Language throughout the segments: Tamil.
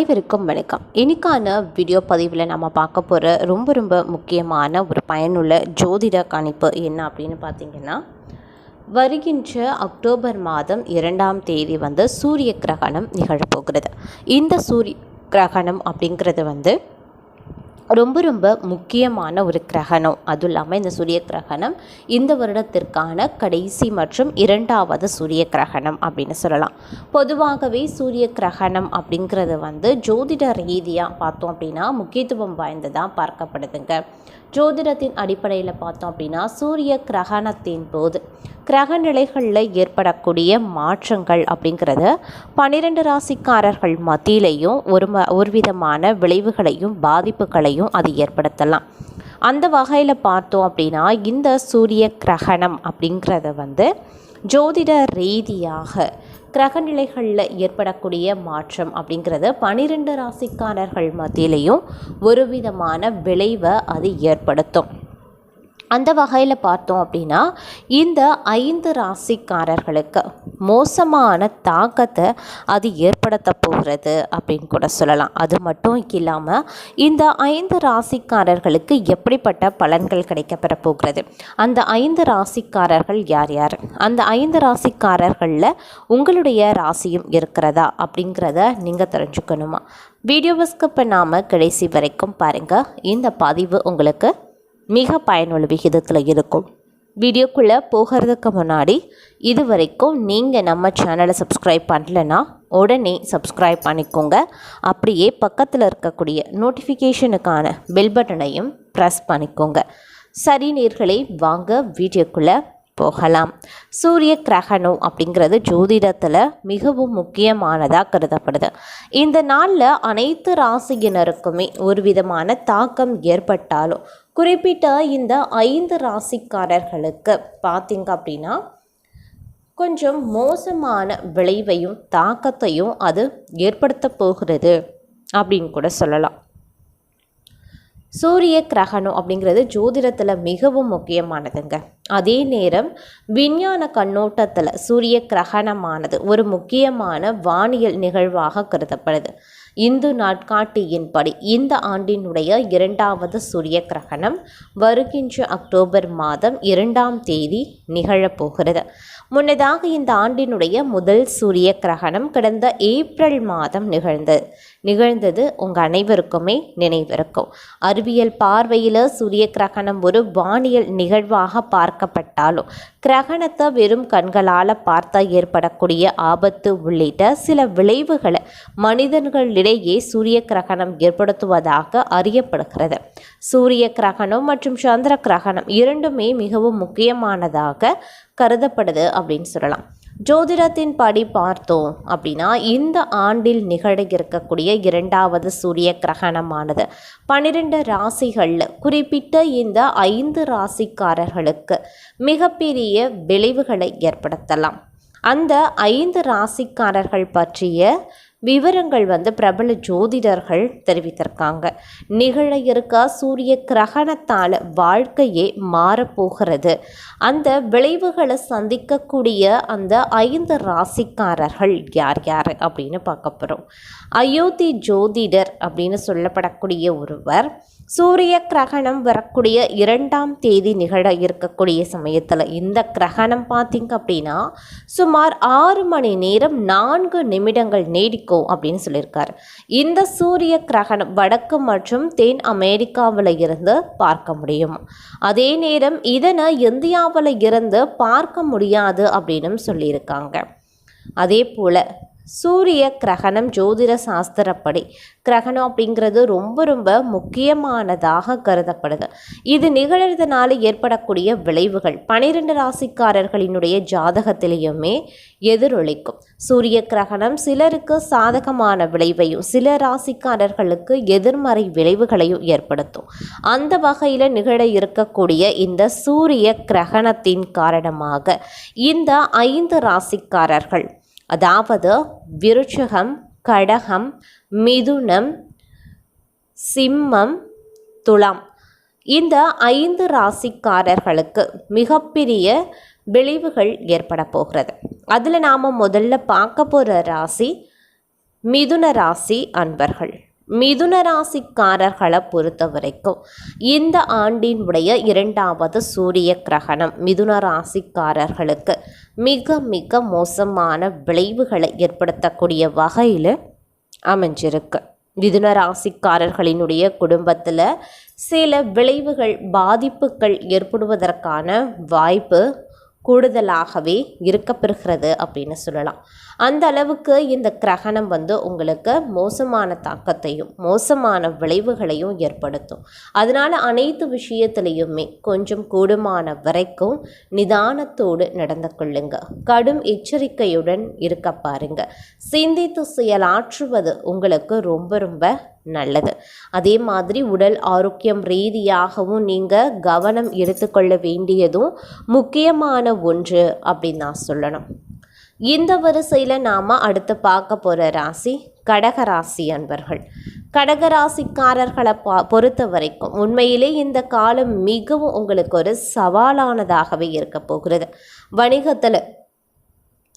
அனைவருக்கும் வணக்கம். இன்னைக்கான வீடியோ பதிவில் நம்ம பார்க்க போகிற ரொம்ப ரொம்ப முக்கியமான ஒரு பயனுள்ள ஜோதிட கணிப்பு என்ன அப்படின்னு பார்த்தீங்கன்னா வருகின்ற அக்டோபர் மாதம் இரண்டாம் தேதி வந்து சூரிய கிரகணம் நிகழப்போகிறது இந்த சூரிய கிரகணம் அப்படிங்கிறது வந்து ரொம்ப ரொம்ப முக்கியமான ஒரு கிரகணம். அதுவும் இல்லாமல் இந்த சூரிய கிரகணம் இந்த வருடத்திற்கான கடைசி மற்றும் இரண்டாவது சூரிய கிரகணம் அப்படின்னு சொல்லலாம். பொதுவாகவே சூரிய கிரகணம் அப்படிங்கிறது வந்து ஜோதிட ரீதியாக பார்த்தோம் அப்படின்னா முக்கியத்துவம் வாய்ந்ததாக பார்க்கப்படுதுங்க. ஜோதிடத்தின் அடிப்படையில் பார்த்தோம் அப்படின்னா சூரிய கிரகணத்தின் போது கிரக நிலைகளில் ஏற்படக்கூடிய மாற்றங்கள் அப்படிங்கிறது பன்னிரெண்டு ராசிக்காரர்கள் மத்தியிலையும் ஒரு ம ஒரு விதமான விளைவுகளையும் பாதிப்புகளையும் அது ஏற்படுத்தலாம். அந்த வகையில் பார்த்தோம் அப்படின்னா இந்த சூரிய கிரகணம் அப்படிங்கிறத வந்து ஜோதிட ரீதியாக கிரகநிலைகளில் ஏற்படக்கூடிய மாற்றம் அப்படிங்கிறது பனிரெண்டு ராசிக்காரர்கள் மத்தியிலையும் ஒரு விதமான விளைவை அது ஏற்படுத்தும். அந்த வகையில் பார்த்தோம் அப்படின்னா இந்த ஐந்து ராசிக்காரர்களுக்கு மோசமான தாக்கத்தை அது ஏற்படுத்த போகிறது அப்படின்னு கூட சொல்லலாம். அது மட்டும் இல்லாமல் இந்த ஐந்து ராசிக்காரர்களுக்கு எப்படிப்பட்ட பலன்கள் கிடைக்கப்பெற போகிறது? அந்த ஐந்து ராசிக்காரர்கள் யார் யார்? அந்த ஐந்து ராசிக்காரர்களில் உங்களுடைய ராசியும் இருக்கிறதா அப்படிங்கிறத நீங்கள் தெரிஞ்சுக்கணுமா? வீடியோவை ஸ்கிப் பண்ணாமல் கடைசி வரைக்கும் பாருங்கள் இந்த பதிவு உங்களுக்கு மிக பயனுள்ள விகிதத்தில் இருக்கும். வீடியோக்குள்ளே போகிறதுக்கு முன்னாடி இது வரைக்கும் நீங்கள் நம்ம சேனலை சப்ஸ்கிரைப் பண்ணலைன்னா உடனே சப்ஸ்கிரைப் பண்ணிக்கோங்க. அப்படியே பக்கத்தில் இருக்கக்கூடிய நோட்டிஃபிகேஷனுக்கான பெல் பட்டனையும் ப்ரெஸ் பண்ணிக்கோங்க. சரி நீர்களை வாங்க வீடியோக்குள்ளே போகலாம். சூரிய கிரகணம் அப்படிங்கிறது ஜோதிடத்தில் மிகவும் முக்கியமானதாக கருதப்படுது. இந்த நாளில் அனைத்து ராசியினருக்குமே ஒரு விதமான தாக்கம் ஏற்பட்டாலும் குறிப்பிட்ட இந்த ஐந்து ராசிக்காரர்களுக்கு. பார்த்தீங்க அப்படின்னா கொஞ்சம் மோசமான விளைவையும் தாக்கத்தையும் அது ஏற்படுத்த போகிறது அப்படின்னு கூட சொல்லலாம். சூரிய கிரகணம் அப்படிங்கிறது ஜோதிடத்தில் மிகவும் முக்கியமானதுங்க. அதே நேரம் விஞ்ஞான கண்ணோட்டத்தில் சூரிய கிரகணமானது ஒரு முக்கியமான வானியல் நிகழ்வாக கருதப்படுது. இந்து நாட்காட்டியின்படி இந்த ஆண்டினுடைய இரண்டாவது சூரிய கிரகணம் வருகின்ற அக்டோபர் மாதம் இரண்டாம் தேதி நிகழப்போகிறது. முன்னதாக இந்த ஆண்டினுடைய முதல் சூரிய கிரகணம் கடந்த ஏப்ரல் மாதம் நிகழ்ந்தது. நிகழ்ந்தது உங்கள் அனைவருக்குமே நினைவிருக்கும். அறிவியல் பார்வையில் சூரிய கிரகணம் ஒரு வானியல் நிகழ்வாக பார்க்கப்பட்டாலும் கிரகணத்தை வெறும் கண்களால் பார்த்தா ஏற்படக்கூடிய ஆபத்து உள்ளிட்ட சில விளைவுகளை மனிதர்களிடையே சூரிய கிரகணம் ஏற்படுத்துவதாக அறியப்படுகிறது. சூரிய கிரகணம் மற்றும் சந்திர கிரகணம் இரண்டுமே மிகவும் முக்கியமானதாக கருதப்படுது அப்படின்னு சொல்லலாம். ஜோதிடத்தின் படி பார்த்தோம் அப்படின்னா இந்த ஆண்டில் நிகழ இருக்கக்கூடிய இரண்டாவது சூரிய கிரகணமானது பன்னிரெண்டு ராசிகளில் குறிப்பிட்ட இந்த ஐந்து ராசிக்காரர்களுக்கு மிகப்பெரிய விளைவுகளை ஏற்படுத்தலாம். அந்த ஐந்து ராசிக்காரர்கள் பற்றிய விவரங்கள் வந்து பிரபல ஜோதிடர்கள் தெரிவித்திருக்காங்க. நிகழ இருக்க சூரிய கிரகணத்தால் வாழ்க்கையே மாறப்போகிறது அந்த விளைவுகளை சந்திக்கக்கூடிய அந்த ஐந்து ராசிக்காரர்கள் யார் யார் அப்படின்னு பார்க்க போகிறோம் அயோத்தி ஜோதிடர் அப்படின்னு சொல்லப்படக்கூடிய ஒருவர் சூரிய கிரகணம் வரக்கூடிய இரண்டாம் தேதி நிகழ இருக்கக்கூடிய சமயத்தில் இந்த கிரகணம் பார்த்திங்க அப்படின்னா சுமார் ஆறு மணி நேரம் நான்கு நிமிடங்கள் நீடிக்கும். அப்படின்னு சொல்லியிருக்காரு. இந்த சூரிய கிரகணம் வடக்கு மற்றும் தென் அமெரிக்காவில் இருந்து பார்க்க முடியும். அதே நேரம் இதனை இந்தியாவில் இருந்து பார்க்க முடியாது அப்படின்னு சொல்லியிருக்காங்க. அதே போல் சூரிய கிரகணம் ஜோதிட சாஸ்திரப்படி. கிரகணம் அப்படிங்கிறது ரொம்ப ரொம்ப முக்கியமானதாக கருதப்படுது. இது நிகழறதுனால ஏற்படக்கூடிய விளைவுகள். பனிரெண்டு ராசிக்காரர்களினுடைய ஜாதகத்திலேயுமே எதிரொலிக்கும். சூரிய கிரகணம் சிலருக்கு சாதகமான விளைவையும் சில ராசிக்காரர்களுக்கு எதிர்மறை விளைவுகளையும் ஏற்படுத்தும். அந்த வகையில் நிகழ இருக்கக்கூடிய இந்த சூரிய கிரகணத்தின் காரணமாக இந்த ஐந்து ராசிக்காரர்கள் அதாவது விருட்சகம் கடகம் மிதுனம் சிம்மம் துலாம். இந்த ஐந்து ராசிக்காரர்களுக்கு மிகப்பெரிய விளைவுகள் ஏற்பட போகிறது. அதில் நாம் முதல்ல பார்க்க போகிற ராசி மிதுன ராசி அன்பர்கள். மிதுன ராசிக்காரர்களை பொறுத்த வரைக்கும் இந்த ஆண்டினுடைய இரண்டாவது சூரிய கிரகணம் மிதுன ராசிக்காரர்களுக்கு மிக மிக மோசமான விளைவுகளை ஏற்படுத்தக்கூடிய வகையில் அமைஞ்சிருக்கு. மிதுன ராசிக்காரர்களினுடைய குடும்பத்தில் சில விளைவுகள் பாதிப்புகள் ஏற்படுவதற்கான வாய்ப்பு கூடுதலாகவே இருக்கப்பெறுகிறது அப்படின்னு சொல்லலாம். அந்த அளவுக்கு இந்த கிரகணம் வந்து உங்களுக்கு மோசமான தாக்கத்தையும் மோசமான விளைவுகளையும் ஏற்படுத்தும். அதனால் அனைத்து விஷயத்திலையுமே கொஞ்சம் கூடுமான வரைக்கும் நிதானத்தோடு நடந்து கொள்ளுங்க. கடும் எச்சரிக்கையுடன் இருக்க பாருங்க. சிந்தித்து செயலாற்றுவது உங்களுக்கு ரொம்ப ரொம்ப நல்லது. அதே மாதிரி உடல் ஆரோக்கியம் ரீதியாகவும் நீங்கள் கவனம் எடுத்துக்கொள்ள வேண்டியதும் முக்கியமான ஒன்று அப்படின்னு நான் சொல்லணும். இந்த வரிசையில் நாம் அடுத்து பார்க்க போகிற ராசி கடகராசி அன்பர்கள். கடகராசிக்காரர்களை பா பொறுத்த வரைக்கும் உண்மையிலே இந்த காலம் மிகவும் உங்களுக்கு ஒரு சவாலானதாகவே இருக்க போகிறது. வணிகத்தில்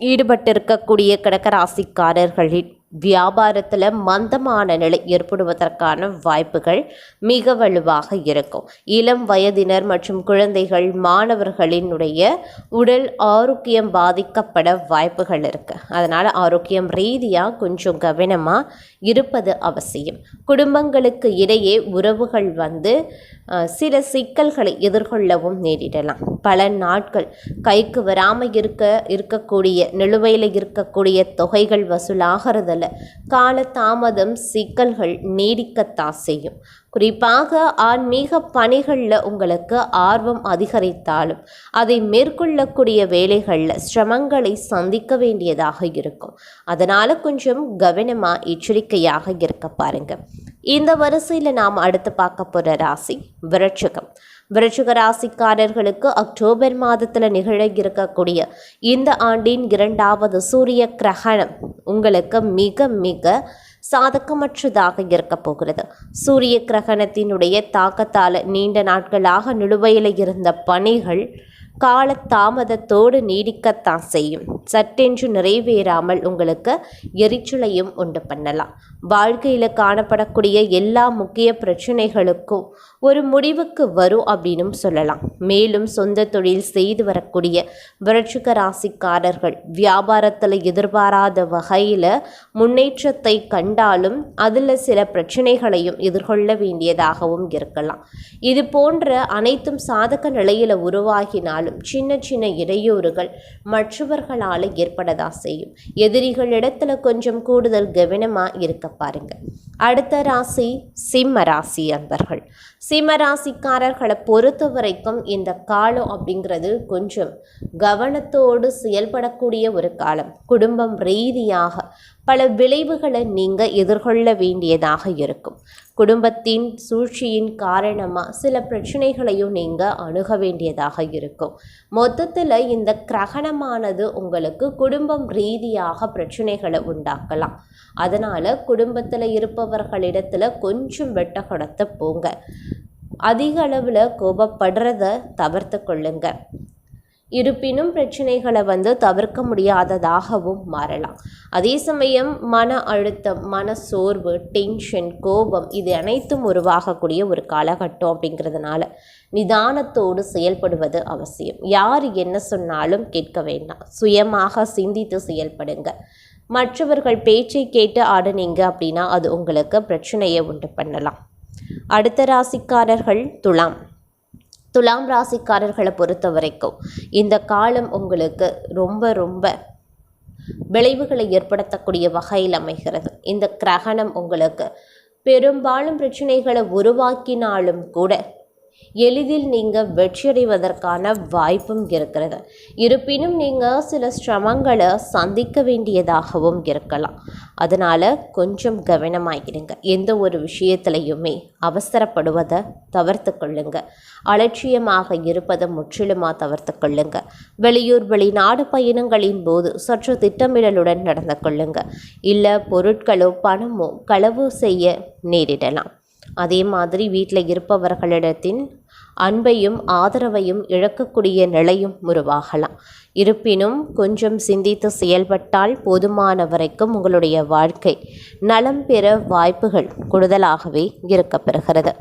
ஈடுபட்டிருக்கக்கூடிய கடகராசிக்காரர்களின் வியாபாரத்தில் மந்தமான நிலை ஏற்படுவதற்கான வாய்ப்புகள் மிக வலுவாக இருக்கும். இளம் வயதினர் மற்றும் குழந்தைகள் மாணவர்களினுடைய உடல் ஆரோக்கியம் பாதிக்கப்பட வாய்ப்புகள் இருக்குது அதனால் ஆரோக்கியம் ரீதியாக கொஞ்சம் கவனமாக இருப்பது அவசியம். குடும்பங்களுக்கு இடையே உறவுகள் வந்து சில சிக்கல்களை எதிர்கொள்ளவும் நேரிடலாம். பல நாட்கள் கைக்கு வராமல் இருக்க இருக்கக்கூடிய நிலுவையில் இருக்கக்கூடிய தொகைகள் வசூலாகிறதில் கால தாமதம் சிக்கல்கள் நீடிக்கத்தான் செய்யும். குறிப்பாக ஆன்மீக பணிகளில் உங்களுக்கு ஆர்வம் அதிகரித்தாலும் அதை மேற்கொள்ளக்கூடிய வேலைகளில் சிரமங்களை சந்திக்க வேண்டியதாக இருக்கும். அதனால் கொஞ்சம் கவனமாக எச்சரிக்கையாக இருக்க பாருங்கள் இந்த வரிசையில் நாம் அடுத்து பார்க்க போகிற ராசி விரட்சகம் விருச்சிக ராசிக்காரர்களுக்கு அக்டோபர் மாதத்தில் நிகழ இருக்கக்கூடிய இந்த ஆண்டின் இரண்டாவது சூரிய கிரகணம் உங்களுக்கு மிக மிக சாதகமற்றதாக இருக்க போகிறது. சூரிய கிரகணத்தினுடைய தாக்கத்தால் நீண்ட நாட்களாக நிலுவையில் இருந்த பணிகள் கால தாமதத்தோடு நீடிக்கத்தான் செய்யும். சட்டென்று நிறைவேறாமல் உங்களுக்கு எரிச்சலையும் உண்டு பண்ணலாம். வாழ்க்கையில் காணப்படக்கூடிய எல்லா முக்கிய பிரச்சனைகளுக்கும் ஒரு முடிவுக்கு வரும் அப்படின்னும் சொல்லலாம். மேலும் சொந்த தொழில் செய்து வரக்கூடிய விரட்சிக ராசிக்காரர்கள் வியாபாரத்தில் எதிர்பாராத வகையில் முன்னேற்றத்தை கண்டாலும் அதில் சில பிரச்சனைகளையும் எதிர்கொள்ள வேண்டியதாகவும் இருக்கலாம். இது போன்ற அனைத்தும் சாதக நிலையில் உருவாகினால் இருந்தாலும் சின்ன சின்ன இடையூறுகள் மற்றவர்களால் ஏற்படதா செய்யும். எதிரிகளிடத்துல கொஞ்சம் கூடுதல் கவனமாக இருக்க பாருங்க. அடுத்த ராசி சிம்ம ராசி அன்பர்கள். சிம்ம ராசிக்காரர்களை பொறுத்த வரைக்கும் இந்த காலம் அப்படிங்கிறது கொஞ்சம் கவனத்தோடு செயல்படக்கூடிய ஒரு காலம். குடும்பம் ரீதியாக பல விளைவுகளை நீங்கள் எதிர்கொள்ள வேண்டியதாக இருக்கும். குடும்பத்தின் சூழ்ச்சியின் காரணமாக சில பிரச்சனைகளையும் நீங்கள் அணுக வேண்டியதாக இருக்கும். மொத்தத்தில் இந்த கிரகணமானது உங்களுக்கு குடும்பம் ரீதியாக பிரச்சனைகளை உண்டாக்கலாம். அதனால் குடும்பத்தில் இருப்பவர்களிடத்தில் கொஞ்சம் வெட்ட கொடுத்த போங்க. அதிக அளவில் கோபப்படுறத தவிர்த்து கொள்ளுங்கள் இருப்பினும் பிரச்சனைகளை வந்து தவிர்க்க முடியாததாகவும் மாறலாம். அதே சமயம் மன அழுத்தம் மன சோர்வு டென்ஷன் கோபம் இது அனைத்தும் உருவாகக்கூடிய ஒரு காலகட்டம் அப்படிங்கிறதுனால நிதானத்தோடு செயல்படுவது அவசியம். யார் என்ன சொன்னாலும் கேட்க வேண்டாம். சுயமாக சிந்தித்து செயல்படுங்க. மற்றவர்கள் பேச்சை கேட்டு ஆடுனீங்க அப்படின்னா அது உங்களுக்கு பிரச்சனையை உண்டு பண்ணலாம். அடுத்த ராசிக்காரர்கள் துலாம். துலாம் ராசிக்காரர்களை பொறுத்த வரைக்கும் இந்த காலம் உங்களுக்கு ரொம்ப ரொம்ப விளைவுகளை ஏற்படுத்தக்கூடிய வகையில் அமைகிறது. இந்த கிரகணம் உங்களுக்கு பெரும்பாலும் பிரச்சனைகளை உருவாக்கினாலும் கூட எளிதில் நீங்கள் வெற்றியடைவதற்கான வாய்ப்பும் இருக்கிறது. இருப்பினும் நீங்கள் சில சிரமங்களை சந்திக்க வேண்டியதாகவும் இருக்கலாம். அதனால் கொஞ்சம் கவனமாகிடுங்க எந்த ஒரு விஷயத்துலையுமே அவசரப்படுவதை தவிர்த்து கொள்ளுங்க. அலட்சியமாக இருப்பதை முற்றிலுமாக தவிர்த்து கொள்ளுங்க. வெளியூர் வெளிநாடு பயணங்களின் போது சற்று திட்டமிடலுடன் நடந்து கொள்ளுங்க. இல்லை பொருட்களோ பணமோ களவு செய்ய நேரிடலாம். அதே மாதிரி வீட்டில் இருப்பவர்களிடத்தின் அன்பையும் ஆதரவையும் இழக்கக்கூடிய நிலையும் உருவாகலாம். இருப்பினும் கொஞ்சம் சிந்தித்து செயல்பட்டால் போதுமான வரைக்கும் உங்களுடைய வாழ்க்கை நலம் பெற வாய்ப்புகள் கூடுதலாகவே இருக்கப்பெறுகிறது.